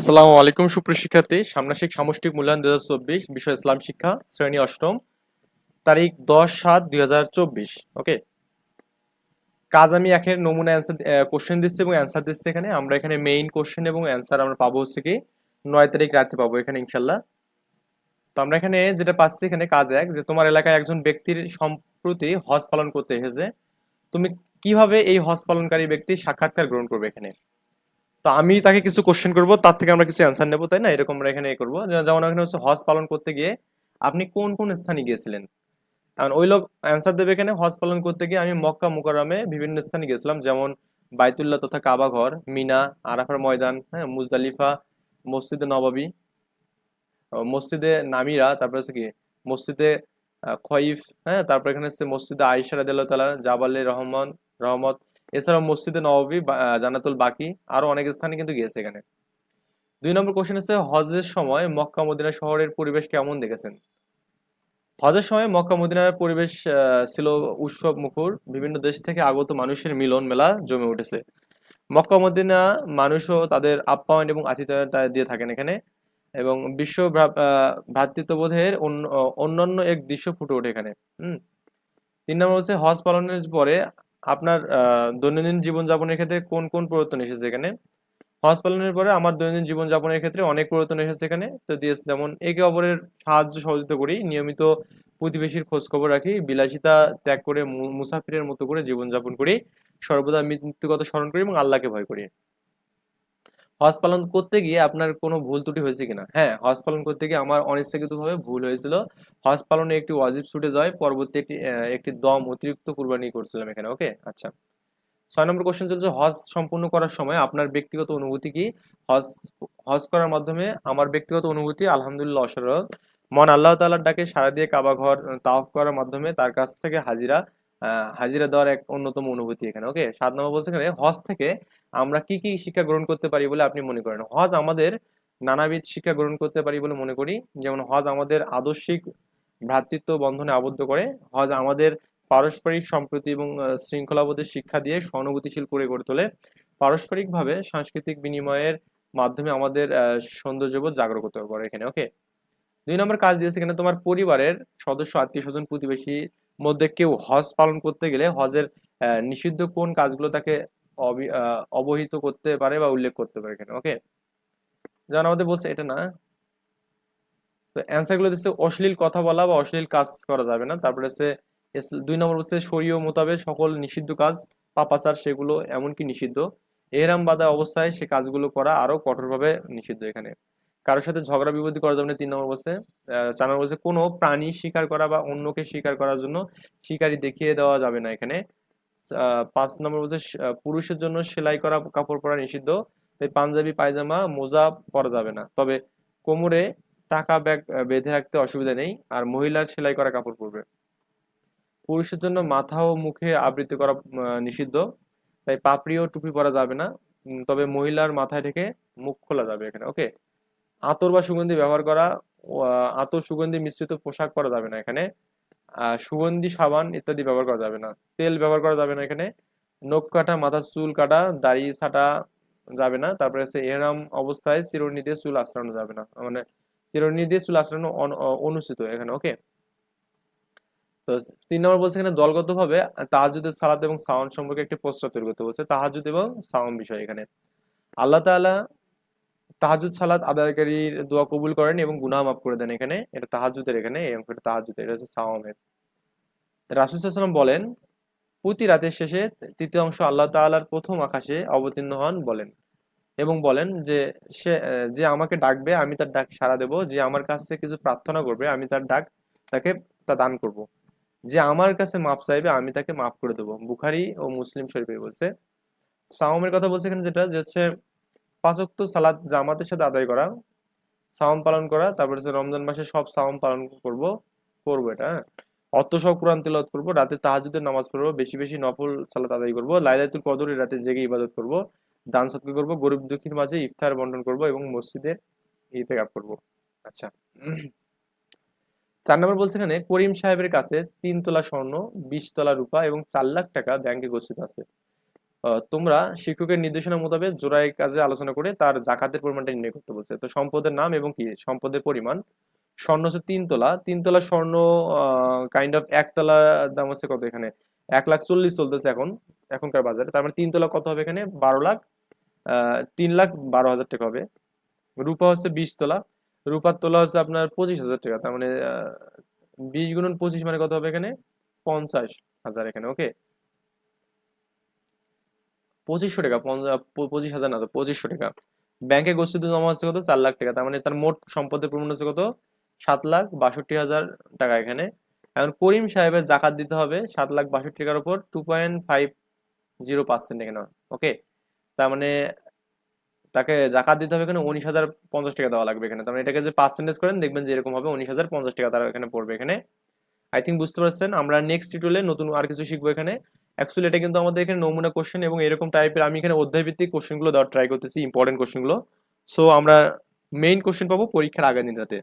আসসালামু আলাইকুম, সুপ্রিয় শিক্ষার্থী। সামনাসিক সামষ্টিক মূল্যায়ন দু বিষয় ইসলাম শিক্ষা, শ্রেণি অষ্টম, তারিখ দশ সাত দুই ওকে কাজ আমি একের নমুনা অ্যান্সার কোশ্চেন দিচ্ছি এবং অ্যান্সার দিচ্ছি এখানে। আমরা এখানে মেইন কোশ্চেন এবং অ্যান্সার আমরা পাবো হচ্ছে কি, নয় তারিখ রাতে পাবো এখানে ইনশাল্লাহ তো আমরা এখানে যেটা পাচ্ছি এখানে কাজ এক, যে তোমার এলাকায় একজন ব্যক্তির সম্প্রতি হজ পালন করতে এসেছে। তুমি কীভাবে এই হজ পালনকারী ব্যক্তি সাক্ষাৎকার গ্রহণ করবে এখানে? তো আমি তাকে কিছু কোশ্চেন করব, তার থেকে আমরা কিছু অ্যান্সার নেব, তাই না? এরকম আমরা এখানে করব। যেমন এখানে হচ্ছে হজ পালন করতে গিয়ে আপনি কোন কোন স্থানে গিয়েছিলেন? কারণ ওই লোক অ্যান্সার দেবে এখানে, হজ পালন করতে গিয়ে আমি মক্কা মুকাররমে বিভিন্ন স্থানে গেছিলাম যেমন বাইতুল্লাহ তথা কাবা ঘর, মিনা, আরাফার ময়দান হ্যাঁ মুজদালিফা, মসজিদে নবাবী মসজিদে নামিরা, তারপর হচ্ছে কি, মসজিদে খয়িফ হ্যাঁ তারপর এখানে হচ্ছে মসজিদে রাদিয়াল্লাহু তাআলা, জাবালে রহমান, রহমত এছাড়াও মসজিদে নববী জান্নাতুল বাকি আরও অনেক স্থানে কিন্তু গিয়েছে এখানে। দুই নম্বর কোশ্চেন হচ্ছে, হজের সময় মক্কা মদিনা শহরের পরিবেশ কেমন দেখেছেন? হজের সময় মক্কা মদিনার পরিবেশ ছিল উৎসব মুখর। বিভিন্ন দেশ থেকে আগত মানুষের মিলন মেলা জমে উঠেছে। মক্কা মদিনা মানুষও তাদের আপ্যায়ন এবং আতিথ্য দিয়ে থাকেন এখানে এবং বিশ্ব ভ্রাতৃত্ববোধের অন্য- অন্যান্য এক দৃশ্য ফুটে ওঠে এখানে। হুম। তিন নম্বর হচ্ছে, হজ পালনের পরে আপনার দৈনন্দিন জীবনযাপনের ক্ষেত্রে কোন কোন পরিবর্তন এসেছে এখানে? হজ পালনের পরে আমার দৈনন্দিন জীবনযাপনের ক্ষেত্রে অনেক পরিবর্তন এসেছে এখানে। তো দিয়েছে যেমন একে অপরের সাহায্য সহযোগিতা করি, নিয়মিত প্রতিবেশীর খোঁজখবর রাখি, বিলাসিতা ত্যাগ করে মুসাফিরের মতো করে জীবনযাপন করি, সর্বদা মৃত্যুগত স্মরণ করি এবং আল্লাহকে ভয় করি। হজ পালন করতে গিয়ে আপনার কোনো ভুল ত্রুটি হয়েছে কিনা? হ্যাঁ হজ পালন করতে গিয়ে আমার অনিচ্ছাকৃতভাবে ভুল হয়েছিল। হজ পালনে একটি ওয়াজিব ছুটে যায়, পরবর্তী একটি একটি দম অতিরিক্ত কুরবানি করছিলাম এখানে, ওকে? আচ্ছা। ছয় নম্বর কোশ্চেন চলছে, হজ সম্পূর্ণ করার সময় আপনার ব্যক্তিগত অনুভূতি কি? হজ হজ করার মাধ্যমে আমার ব্যক্তিগত অনুভূতি, আলহামদুলিল্লাহ, অসাধারণ। মন আল্লাহ তাআলার ডাকে সাড়া দিয়ে কাবা ঘর করার মাধ্যমে তার কাছ থেকে হাজিরা হাজিরা দেওয়ার এক অন্যতম অনুভূতি এখানে ওকে সাত নম্বর বলছে এখানে, হজ থেকে আমরা কি কি শিক্ষা গ্রহণ করতে পারি বলে আপনি মনে করেন? হজ আমাদের নানাবিধ শিক্ষা গ্রহণ করতে পারি বলে মনে করি। যেমন হজ আমাদের আদর্শিক ভ্রাতৃত্ব বন্ধনে আবদ্ধ করে, হজ আমাদের পারস্পরিক সম্প্রীতি এবং শৃঙ্খলাবোধের শিক্ষা দিয়ে সহানুভূতিশীল করে গড়ে তোলে। পারস্পরিকভাবে সাংস্কৃতিক বিনিময়ের মাধ্যমে আমাদের সৌন্দর্যবোধ জাগ্রত করে এখানে ওকে দুই নম্বর কাজ দিয়েছে এখানে তোমার পরিবারের সদস্য আত্মীয় স্বজন প্রতিবেশীর মধ্যে কেউ হজ পালন করতে গেলে হজের নিষিদ্ধ কোন কাজগুলো তাকে অবহিত করতে পারে বা উল্লেখ করতে পারে এখানে ওকে যেমন আমাদের বলছে এটা না, তো অ্যান্সারগুলো দিচ্ছে অশ্লীল কথা বলা বা অশ্লীল কাজ করা যাবে না। তারপরে হচ্ছে দুই নম্বর হচ্ছে শরীয় মোতাবেক সকল নিষিদ্ধ কাজ, পাপাচার সেগুলো এমনকি নিষিদ্ধ। এহরাম বাঁধা অবস্থায় সে কাজগুলো করা আরও কঠোরভাবে নিষিদ্ধ এখানে। কারোর সাথে ঝগড়া বিবাদী করা যাবে না তিন নম্বর বলছে চার নম্বর বলছে কোনো প্রাণী শিকার করা বা অন্যকে শিকার করার জন্য শিকারি দেখিয়ে দেওয়া যাবে না এখানে। পাঁচ নম্বর বলছে পুরুষের জন্য সেলাই করা কাপড় পরা নিষিদ্ধ, তাই পাঞ্জাবি, পায়জামা, মোজা পরা যাবে না। তবে কোমরে টাকা ব্যাগ বেঁধে রাখতে অসুবিধা নেই, আর মহিলার সেলাই করা কাপড় পরবে। পুরুষের জন্য মাথা ও মুখে আবৃত করা নিষিদ্ধ, তাই পাপড়ি ও টুপি পরা যাবে না। তবে মহিলার মাথায় থেকে মুখ খোলা যাবে এখানে, ওকে? আতর বা সুগন্ধি ব্যবহার করা আতর, সুগন্ধি মিশ্রিত পোশাক পরা যাবে না এখানে। সুগন্ধি, সাবান ইত্যাদি ব্যবহার করা যাবে না। তেল ব্যবহার করা যাবে না এখানে। নখ কাটা মাথার চুল কাটা, দাড়ি ছাটা যাবে না। তারপরে হচ্ছে এহরাম অবস্থায় চিরুনি দিয়ে চুল আঁচড়ানো যাবে না। মানে চিরুনি দিয়ে চুল আঁচড়ানো অন- অ- অনুচিত এখানে, ওকে? তো তিন নম্বর বলছে এখানে দলগতভাবে তাহাজুদের সালাত এবং সাওয়ান সম্পর্কে একটি পোস্টার তৈরি করতে বলছে। তাহাজুদ এবং সাওয়ান বিষয় এখানে। আল্লাহ তাআলা তাহাজুদ সালাত আদায়কারীর দোয়া কবুল করেন এবং গুনাহ মাফ করে দেন এখানে। এটা তাহাজুদের এখানে, এই অংশটা তাহাজুদের এটা হচ্ছে সাওয়ামের। রাসূল সাল্লাল্লাহু বলেন, প্রতি রাতের শেষে তৃতীয় অংশ আল্লাহ তাআলার প্রথম আকাশে অবতীর্ণ হন, বলেন। এবং বলেন যে, সে, যে আমাকে ডাকবে, আমি তার ডাক সাড়া দেব। যে আমার কাছ থেকে কিছু প্রার্থনা করবে, আমি তার ডাক তাকে, তা দান করব। যে আমার কাছে মাপ চাইবে, আমি তাকে মাফ করে দেবো। বুখারী ও মুসলিম শরীফে বলছে। সাওমের কথা বলছে এখানে যেটা, যে হচ্ছে পাঁচক্ত সালাদ জামাতের সাথে আদায় করা, সাওম পালন করা, তারপর হচ্ছে রমজান মাসে সব সাওম পালন করব করব এটা হ্যাঁ। অর্থ সহ কোরআন তেলাওয়াত করব, রাতে তাহাজ্জুদের নামাজ পড়ব, বেশি বেশি নফল সালাত আদায় করব, লাইলাতুল কদরের রাতে জেগে ইবাদত করব, দান সৎকার করব, গরিব দুঃখীর মাঝে ইফতার বন্টন করব এবং মসজিদে ইতেকাফ করব। আচ্ছা। চার নম্বর বলছে এখানে, করিম সাহেবের কাছে তিন তোলা স্বর্ণ বিশ তোলা রূপা এবং চার লাখ টাকা ব্যাংকে গচ্ছিত আছে। তোমরা শিক্ষকের নির্দেশনা মোতাবেক জোড়ায় কাজে আলোচনা করে তার জাকাতের পরিমাণটা নির্ণয় করতে বলছে। তো সম্পদের নাম এবং কি? সম্পদের পরিমাণ। স্বর্ণ হচ্ছে তিন তোলা। তিন তোলা স্বর্ণ কাইন্ড অফ এক তোলা দাম হচ্ছে কত এখানে? এক লাখ চল্লিশ চলতেছে এখন, এখনকার বাজারে। তার মানে তিন তোলা কত হবে এখানে? বারো লাখ। তিন লাখ বারো হাজার টাকা হবে। রূপা হচ্ছে বিশ তোলা। রূপার তোলা হচ্ছে আপনার পঁচিশ হাজার টাকা। তার মানে বিশ গুণন পঁচিশ মানে কত হবে এখানে? পঞ্চাশ হাজার এখানে ওকে পঁচিশশো টাকা পঁচিশ হাজার না, তো পঁচিশশো টাকা। ব্যাংকে গচ্ছিত জমা হচ্ছে কত? চার লাখ টাকা, তার মানে তার মোট সম্পদের পরিমাণ হচ্ছে কত? সাত লাখ বাষট্টি হাজার টাকা এখানে। এখন করিম সাহেবের জাকাত দিতে হবে, সাত লাখ বাষট্টি টাকার উপর two point five zero percent এখানে ওকে তার মানে তাকে জাকাত দিতে হবে এখানে উনিশ হাজার পঞ্চাশ টাকা দেওয়া লাগবে এখানে। তার মানে এটাকে যে পার্সেন্টেজ করেন, দেখবেন যে এরকম হবে উনিশ হাজার পঞ্চাশ টাকা তারা এখানে পড়বে এখানে। আই থিঙ্ক বুঝতে পারছেন? আমরা নেক্সট টিউটোরিয়ালে নতুন আর কিছু শিখব এখানে। অ্যাকচুয়ালি এটা কিন্তু আমাদের এখানে নমুনা কোশ্চেন এবং এরকম টাইপের আমি এখানে অধ্যায়ভিত্তিক কোশ্চেনগুলো দেওয়ার ট্রাই করতেছি ইম্পর্টেন্ট কোশ্চেনগুলো সো আমরা মেইন কোশ্চেন পাবো পরীক্ষার আগের দিন রাতে।